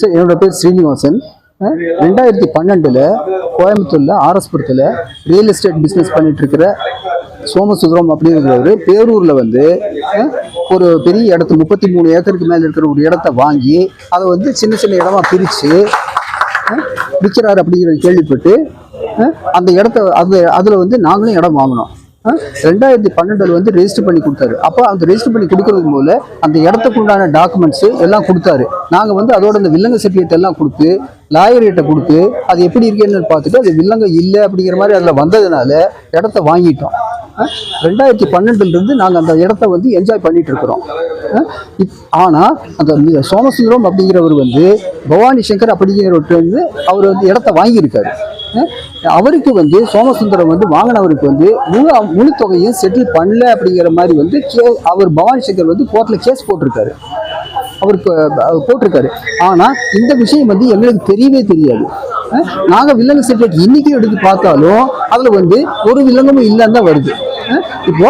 Sir என்னோட பேர் ஸ்ரீனிவாசன். ரெண்டாயிரத்தி பன்னெண்டில் கோயம்புத்தூரில் ஆர்எஸ்புரத்தில் ரியல் எஸ்டேட் பிஸ்னஸ் பண்ணிட்டு இருக்கிற சோமசுந்தரம் அப்படிங்கிறவர் பேரூரில் வந்து ஒரு பெரிய இடத்த முப்பத்தி மூணு ஏக்கருக்கு மேலே இருக்கிற ஒரு இடத்த வாங்கி அதை வந்து சின்ன சின்ன இடமா பிரித்து விற்கிறார் அப்படிங்கிறத கேள்விப்பட்டு அந்த இடத்த அது அதில் வந்து நாங்களும் இடம் வாங்கினோம். ரெண்டாயிரத்தி பன்னெண்டில் வந்து ரெஜிஸ்டர் பண்ணி கொடுத்தாரு. அப்போ அந்த ரெஜிஸ்டர் பண்ணி கொடுக்கறதுக்கு போல அந்த இடத்துக்கு உண்டான டாக்குமெண்ட்ஸ் எல்லாம் கொடுத்தாரு. நாங்கள் வந்து அதோட அந்த வில்லங்க சர்டிஃபிகேட் எல்லாம் கொடுத்து லாயர்கிட்ட கொடுத்து அது எப்படி இருக்குன்னு பார்த்துட்டு அது வில்லங்க இல்லை அப்படிங்கிற மாதிரி அதில் வந்ததுனால இடத்த வாங்கிட்டோம். ரெண்டாயிரத்தி பன்னெண்டுலேருந்து நாங்கள் அந்த இடத்த வந்து என்ஜாய் பண்ணிட்டு இருக்கிறோம். ஆனால் அந்த சோமசுந்தரம் அப்படிங்கிறவர் வந்து பவானி சங்கர் அப்படிங்கிறவர்கிட்ட வந்து அவர் வந்து இடத்த வாங்கியிருக்காரு. அவருக்கு வந்து சோமசுந்தரம் வந்து வாங்கினவருக்கு வந்து முழு முழு தொகையும் செட்டில் பண்ணல அப்படிங்கிற மாதிரி வந்து கே அவர் பவானி சங்கர் வந்து கோர்ட்டில் கேஸ் போட்டிருக்காரு. அவருக்கு போட்டிருக்காரு. ஆனால் இந்த விஷயம் வந்து எங்களுக்கு தெரியவே தெரியாது. நாங்கள் வில்லங்கு சர்டிஃபிகேட் இன்னைக்கு எடுத்து பார்த்தாலும் அதில் வந்து ஒரு வில்லங்கமும் இல்லைன்னு தான் வருது. இப்போ